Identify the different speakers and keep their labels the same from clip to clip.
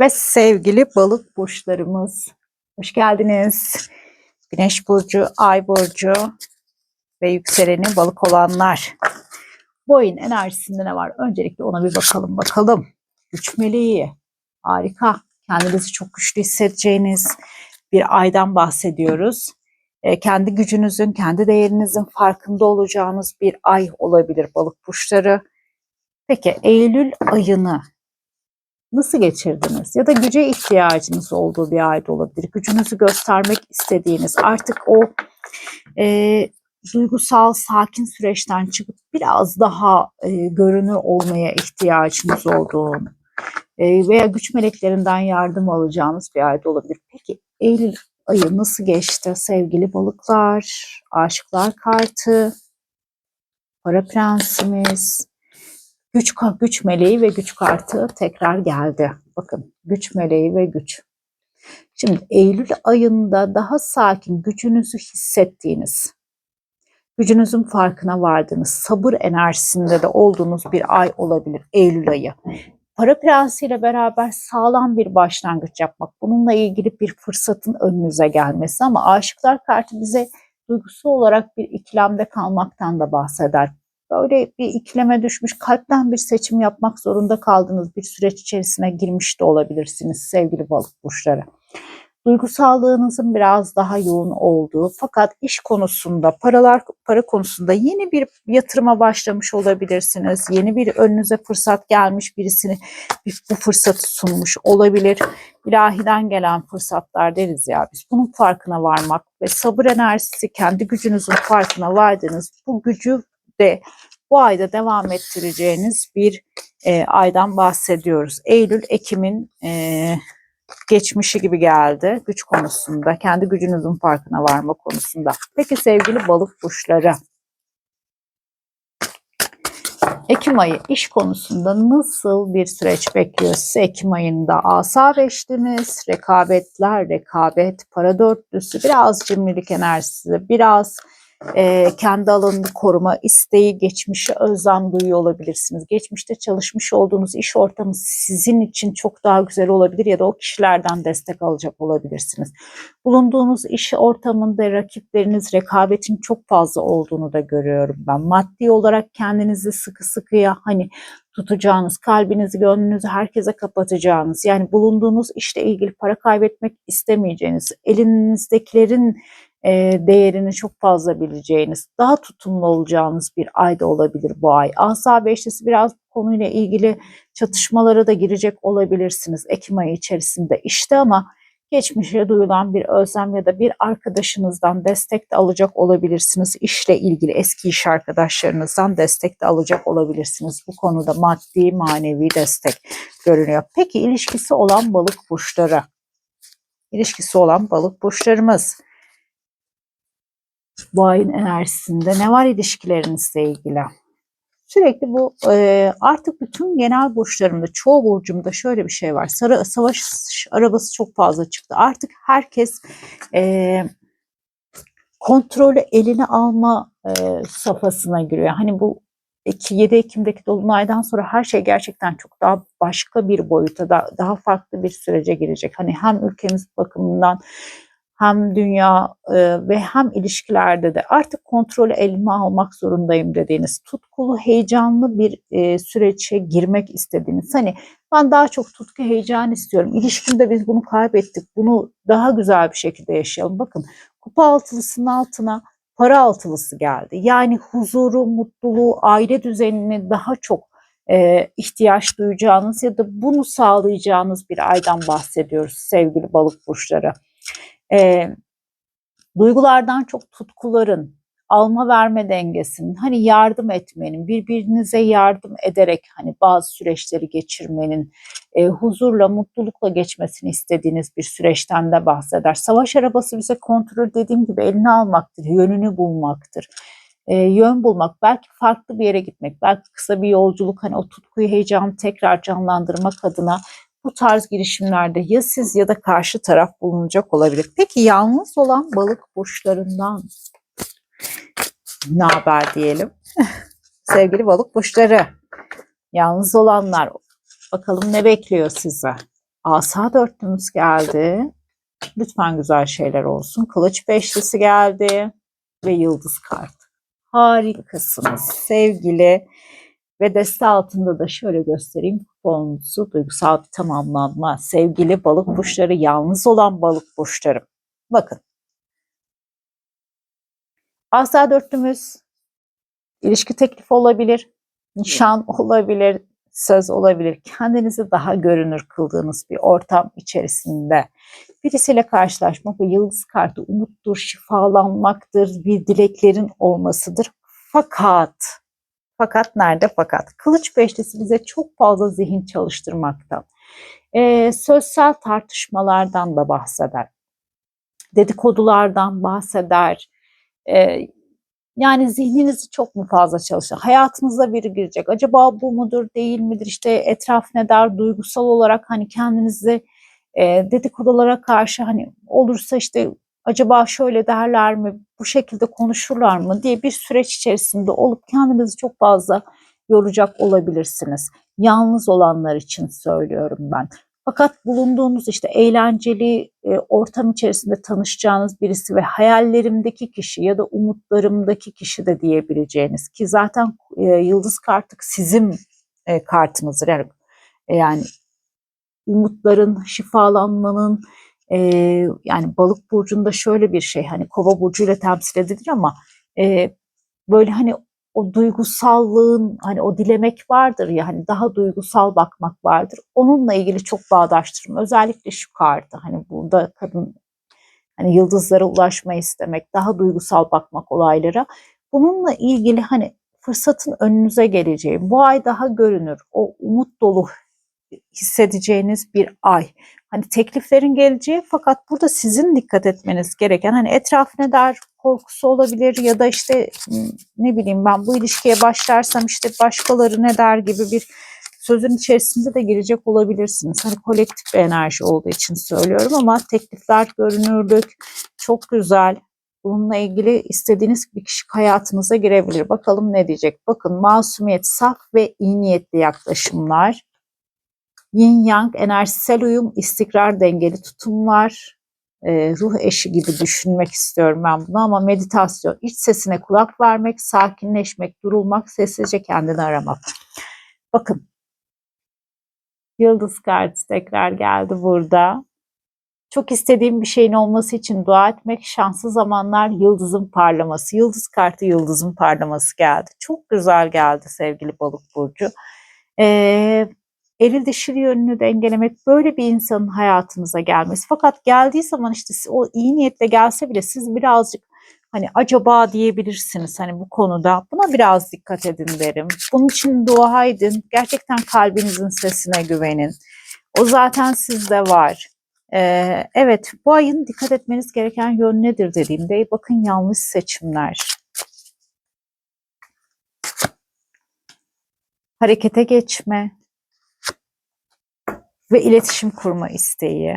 Speaker 1: ve sevgili balık burçlarımız. Hoş geldiniz. Güneş burcu, ay burcu ve yükseleni balık olanlar. Bu ayın enerjisinde ne var? Öncelikle ona bir bakalım bakalım. Güç meleği. Harika. Kendinizi çok güçlü hissedeceğiniz bir aydan bahsediyoruz. E, kendi gücünüzün, kendi değerinizin farkında olacağınız bir ay olabilir balık burçları. Peki Eylül ayını nasıl geçirdiniz? Ya da güce ihtiyacınız olduğu bir ayda olabilir. Gücünüzü göstermek istediğiniz, artık o e, duygusal, sakin süreçten çıkıp biraz daha e, görünür olmaya ihtiyacınız olduğunu e, veya güç meleklerinden yardım alacağınız bir ayda olabilir. Peki Eylül ayı nasıl geçti sevgili balıklar? Aşıklar kartı, para prensimiz, güç güç meleği ve güç kartı tekrar geldi. Bakın güç meleği ve güç. Şimdi Eylül ayında daha sakin gücünüzü hissettiğiniz, gücünüzün farkına vardığınız, sabır enerjisinde de olduğunuz bir ay olabilir Eylül ayı. Para prensiyle beraber sağlam bir başlangıç yapmak, bununla ilgili bir fırsatın önünüze gelmesi ama aşıklar kartı bize duygusal olarak bir ikilemde kalmaktan da bahseder. Böyle bir ikileme düşmüş, kalpten bir seçim yapmak zorunda kaldığınız bir süreç içerisine girmiş de olabilirsiniz sevgili balık burçları duygusallığınızın biraz daha yoğun olduğu fakat iş konusunda, paralar para konusunda yeni bir yatırıma başlamış olabilirsiniz. Yeni bir önünüze fırsat gelmiş birisini bu fırsatı sunmuş olabilir. İlahiden gelen fırsatlar deriz ya biz. Bunun farkına varmak ve sabır enerjisi kendi gücünüzün farkına vardığınız bu gücü de bu ayda devam ettireceğiniz bir e, aydan bahsediyoruz. Eylül, Ekim'in e, geçmişi gibi geldi güç konusunda, kendi gücünüzün farkına varma konusunda. Peki sevgili balık burçları. Ekim ayı iş konusunda nasıl bir süreç bekliyor size Ekim ayında? Asa beşliniz, rekabetler, rekabet, para dörtlüsü, biraz cimrilik enerjisi, biraz e, kendi alanını koruma isteği, geçmişe özlem duyuyor olabilirsiniz. Geçmişte çalışmış olduğunuz iş ortamı sizin için çok daha güzel olabilir ya da o kişilerden destek alacak olabilirsiniz. Bulunduğunuz iş ortamında rakipleriniz, rekabetin çok fazla olduğunu da görüyorum ben. Maddi olarak kendinizi sıkı sıkıya hani tutacağınız, kalbinizi, gönlünüzü herkese kapatacağınız, yani bulunduğunuz işle ilgili para kaybetmek istemeyeceğiniz, elinizdekilerin e, değerini çok fazla bileceğiniz, daha tutumlu olacağınız bir ayda olabilir bu ay. Asa beşlisi biraz konuyla ilgili çatışmalara da girecek olabilirsiniz Ekim ayı içerisinde işte ama geçmişe duyulan bir özlem ya da bir arkadaşınızdan destek de alacak olabilirsiniz. İşle ilgili eski iş arkadaşlarınızdan destek de alacak olabilirsiniz. Bu konuda maddi manevi destek görünüyor. Peki ilişkisi olan balık burçları. İlişkisi olan balık burçlarımız bu ayın enerjisinde ne var ilişkilerinizle ilgili? Sürekli bu e, artık bütün genel burçlarımda çoğu burcumda şöyle bir şey var. Sarı savaş arabası çok fazla çıktı. Artık herkes e, kontrolü eline alma e, safhasına giriyor. Hani bu 7 Ekim'deki dolunaydan sonra her şey gerçekten çok daha başka bir boyuta, da, daha farklı bir sürece girecek. Hani hem ülkemiz bakımından hem dünya e, ve hem ilişkilerde de artık kontrolü elime almak zorundayım dediğiniz, tutkulu, heyecanlı bir e, süreçe girmek istediğiniz, hani ben daha çok tutku, heyecan istiyorum. İlişkimde biz bunu kaybettik, bunu daha güzel bir şekilde yaşayalım. Bakın kupa altılısının altına para altılısı geldi. Yani huzuru, mutluluğu, aile düzenini daha çok e, ihtiyaç duyacağınız ya da bunu sağlayacağınız bir aydan bahsediyoruz sevgili balık burçları e, duygulardan çok tutkuların, alma verme dengesinin, hani yardım etmenin, birbirinize yardım ederek hani bazı süreçleri geçirmenin, e, huzurla, mutlulukla geçmesini istediğiniz bir süreçten de bahseder. Savaş arabası bize kontrol dediğim gibi eline almaktır, yönünü bulmaktır. E, yön bulmak, belki farklı bir yere gitmek, belki kısa bir yolculuk, hani o tutkuyu, heyecanı tekrar canlandırmak adına bu tarz girişimlerde ya siz ya da karşı taraf bulunacak olabilir. Peki yalnız olan balık burçlarından ne haber diyelim? Sevgili balık burçları, yalnız olanlar bakalım ne bekliyor size? Asa dörtlümüz geldi. Lütfen güzel şeyler olsun. Kılıç beşlisi geldi. Ve yıldız kart. Harikasınız sevgili. Ve deste altında da şöyle göstereyim. Kuponunuzu duygusal bir tamamlanma. Sevgili balık burçları, yalnız olan balık burçları. Bakın. Asa dörtlümüz ilişki teklifi olabilir, nişan olabilir, söz olabilir. Kendinizi daha görünür kıldığınız bir ortam içerisinde birisiyle karşılaşmak ve yıldız kartı umuttur, şifalanmaktır, bir dileklerin olmasıdır. Fakat fakat nerede fakat? Kılıç beşlisi bize çok fazla zihin çalıştırmaktan, e, sözsel tartışmalardan da bahseder. Dedikodulardan bahseder. E, yani zihninizi çok mu fazla çalışır? Hayatınıza biri girecek. Acaba bu mudur, değil midir? İşte etraf ne der? Duygusal olarak hani kendinizi e, dedikodulara karşı hani olursa işte acaba şöyle derler mi, bu şekilde konuşurlar mı diye bir süreç içerisinde olup kendinizi çok fazla yoracak olabilirsiniz. Yalnız olanlar için söylüyorum ben. Fakat bulunduğunuz işte eğlenceli e, ortam içerisinde tanışacağınız birisi ve hayallerimdeki kişi ya da umutlarımdaki kişi de diyebileceğiniz ki zaten e, yıldız kartı sizin e, kartınızdır. Yani, e, yani umutların, şifalanmanın, e, yani balık burcunda şöyle bir şey hani kova burcuyla temsil edilir ama e, böyle hani o duygusallığın hani o dilemek vardır ya hani daha duygusal bakmak vardır. Onunla ilgili çok bağdaştırma. Özellikle şu kartı hani burada kadın hani yıldızlara ulaşmayı istemek, daha duygusal bakmak olaylara. Bununla ilgili hani fırsatın önünüze geleceği, bu ay daha görünür, o umut dolu hissedeceğiniz bir ay. Hani tekliflerin geleceği fakat burada sizin dikkat etmeniz gereken hani etraf ne der korkusu olabilir ya da işte ne bileyim ben bu ilişkiye başlarsam işte başkaları ne der gibi bir sözün içerisinde de girecek olabilirsiniz. Hani kolektif bir enerji olduğu için söylüyorum ama teklifler, görünürlük çok güzel. Bununla ilgili istediğiniz bir kişi hayatınıza girebilir. Bakalım ne diyecek? Bakın masumiyet, saf ve iyi niyetli yaklaşımlar yin yang, enerjisel uyum, istikrar, dengeli tutumlar, e, ruh eşi gibi düşünmek istiyorum ben bunu ama meditasyon, iç sesine kulak vermek, sakinleşmek, durulmak, sessizce kendini aramak. Bakın, yıldız kartı tekrar geldi burada. Çok istediğim bir şeyin olması için dua etmek, şanslı zamanlar, yıldızın parlaması. Yıldız kartı yıldızın parlaması geldi. Çok güzel geldi sevgili balık burcu. Ee, eril dişil yönünü dengelemek böyle bir insanın hayatınıza gelmesi. Fakat geldiği zaman işte o iyi niyetle gelse bile siz birazcık hani acaba diyebilirsiniz hani bu konuda. Buna biraz dikkat edin derim. Bunun için dua edin. Gerçekten kalbinizin sesine güvenin. O zaten sizde var. Ee, evet bu ayın dikkat etmeniz gereken yön nedir dediğimde bakın yanlış seçimler. Harekete geçme, ve iletişim kurma isteği.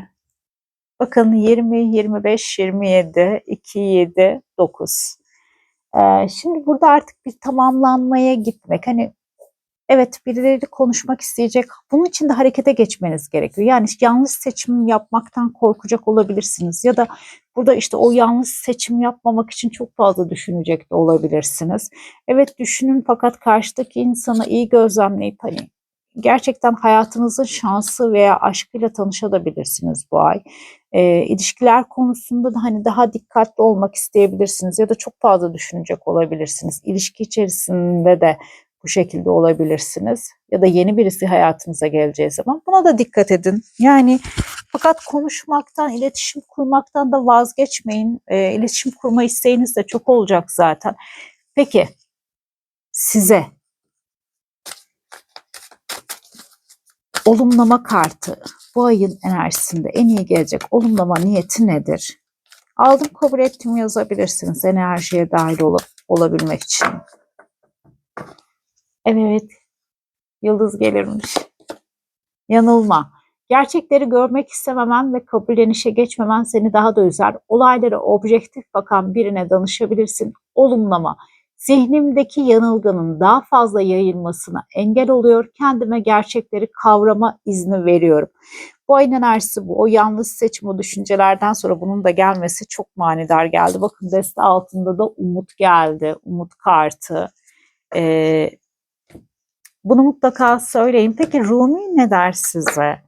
Speaker 1: Bakın 20, 25, 27, 2, 7, 9. Ee, şimdi burada artık bir tamamlanmaya gitmek. Hani evet birileri konuşmak isteyecek. Bunun için de harekete geçmeniz gerekiyor. Yani yanlış seçim yapmaktan korkacak olabilirsiniz. Ya da burada işte o yanlış seçim yapmamak için çok fazla düşünecek de olabilirsiniz. Evet düşünün fakat karşıdaki insana iyi gözlemleyip hani gerçekten hayatınızın şansı veya aşkıyla tanışabilirsiniz bu ay. E, ilişkiler konusunda da hani daha dikkatli olmak isteyebilirsiniz ya da çok fazla düşünecek olabilirsiniz. İlişki içerisinde de bu şekilde olabilirsiniz ya da yeni birisi hayatınıza geleceği zaman buna da dikkat edin. Yani fakat konuşmaktan, iletişim kurmaktan da vazgeçmeyin. E, iletişim kurma isteğiniz de çok olacak zaten. Peki size olumlama kartı bu ayın enerjisinde en iyi gelecek olumlama niyeti nedir? Aldım kabul ettim yazabilirsiniz enerjiye dahil ol olabilmek için. Evet, yıldız gelirmiş. Yanılma. Gerçekleri görmek istememen ve kabullenişe geçmemen seni daha da üzer. Olaylara objektif bakan birine danışabilirsin. Olumlama zihnimdeki yanılgının daha fazla yayılmasına engel oluyor. Kendime gerçekleri kavrama izni veriyorum. Bu ayın enerjisi bu. O yalnız seçim, o düşüncelerden sonra bunun da gelmesi çok manidar geldi. Bakın deste altında da umut geldi. Umut kartı. Ee, bunu mutlaka söyleyin. Peki Rumi ne der size?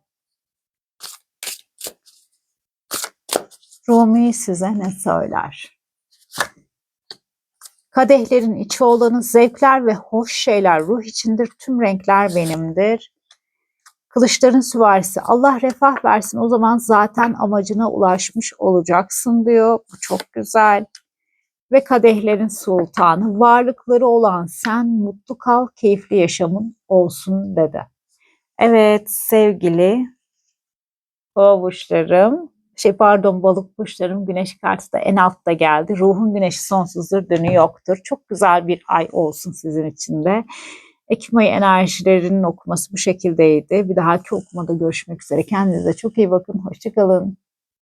Speaker 1: Rumi size ne söyler? Kadehlerin içi olanı zevkler ve hoş şeyler ruh içindir. Tüm renkler benimdir. Kılıçların süvarisi Allah refah versin o zaman zaten amacına ulaşmış olacaksın diyor. Bu çok güzel. Ve kadehlerin sultanı varlıkları olan sen mutlu kal keyifli yaşamın olsun dedi. Evet sevgili boğa burçlarım şey pardon balık burçlarım güneş kartı da en altta geldi. Ruhun güneşi sonsuzdur dönü yoktur. Çok güzel bir ay olsun sizin için de. Ekim ayı enerjilerinin okuması bu şekildeydi. Bir dahaki okumada görüşmek üzere. Kendinize çok iyi bakın. Hoşçakalın.